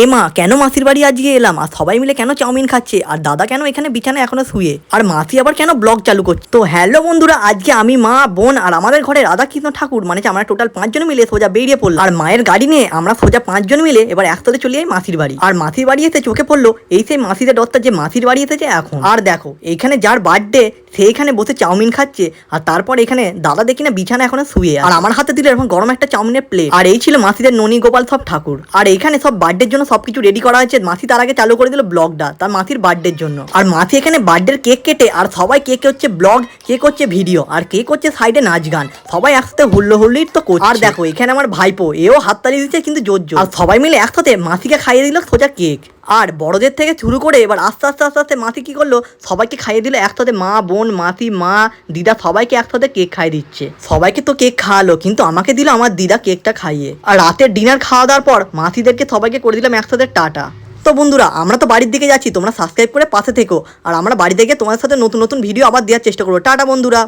এ মা, কেন মাসির বাড়ি আজকে এলাম? আর সবাই মিলে কেন চাউমিন খাচ্ছে? আর দাদা কেন এখানে বিছানা এখনও শুয়ে? আর মাসি আবার কেন ব্লগ চালু করছে? তো হ্যালো বন্ধুরা, আজকে আমি মা, বোন আর আমাদের ঘরে রাধাকৃষ্ণ ঠাকুর মানে আমরা টোটাল পাঁচজন মিলে সোজা বেরিয়ে পড়ল আর মায়ের গাড়ি নিয়ে আমরা সোজা পাঁচজন মিলে এবার একসাথে চলে যাই মাসির বাড়ি। আর মাসির বাড়ি এসে চোখে পড়ল, এই সেই মাসিদের দত্তার যে মাসির বাড়ি এসেছে এখন। আর দেখো, এইখানে যার বার্থডে সেইখানে বসে চাউমিন খাচ্ছে, আর তারপর এখানে দাদা দেখি না বিছানা এখনও শুয়ে আর আমার হাতে দিল এরকম গরম একটা চাউমিনের প্লেট আর এই ছিল মাসিদের ননী গোপাল সব ঠাকুর। আর এইখানে সব বার্থডের জন্য সবকিছু রেডি করা হয়েছে। মাসি তার আগে চালু করে দিল ব্লগটা, তার মাসির বার্থডের জন্য। আর মাসি এখানে বার্থডের কেক কেটে, আর সবাই কেক হচ্ছে ব্লগ কেক হচ্ছে ভিডিও আর কেক হচ্ছে সাইডে নাচ গান। সবাই একসাথে হুল্লো হুল্লির তো করছে। আর দেখো, এখানে আমার ভাইপো, এও হাততালি দিচ্ছে কিন্তু জোর জোর। আর সবাই মিলে একসাথে মাসিকে খাইয়ে দিল সোজা কেক আর বড়দের থেকে শুরু করে এবার আস্তে আস্তে আস্তে আস্তে মাসি কী করল? সবাইকে খাইয়ে দিল, একসাথে মা, বোন, মাসি, মা, দিদা সবাইকে একসাথে কেক খাইয়ে দিচ্ছে। সবাইকে তো কেক খাওয়ালো, কিন্তু আমাকে দিল আমার দিদা কেকটা খাইয়ে। আর রাতের ডিনার খাওয়া দাওয়ার পর মাসিদেরকে সবাইকে করে দিলাম একসাথে টাটা। তো বন্ধুরা, আমরা তো বাড়ির দিকে যাচ্ছি, তোমরা সাবস্ক্রাইব করে পাশে থেকো। আর আমরা বাড়ি থেকে তোমাদের সাথে নতুন নতুন ভিডিও আবার দেওয়ার চেষ্টা করব। টাটা বন্ধুরা!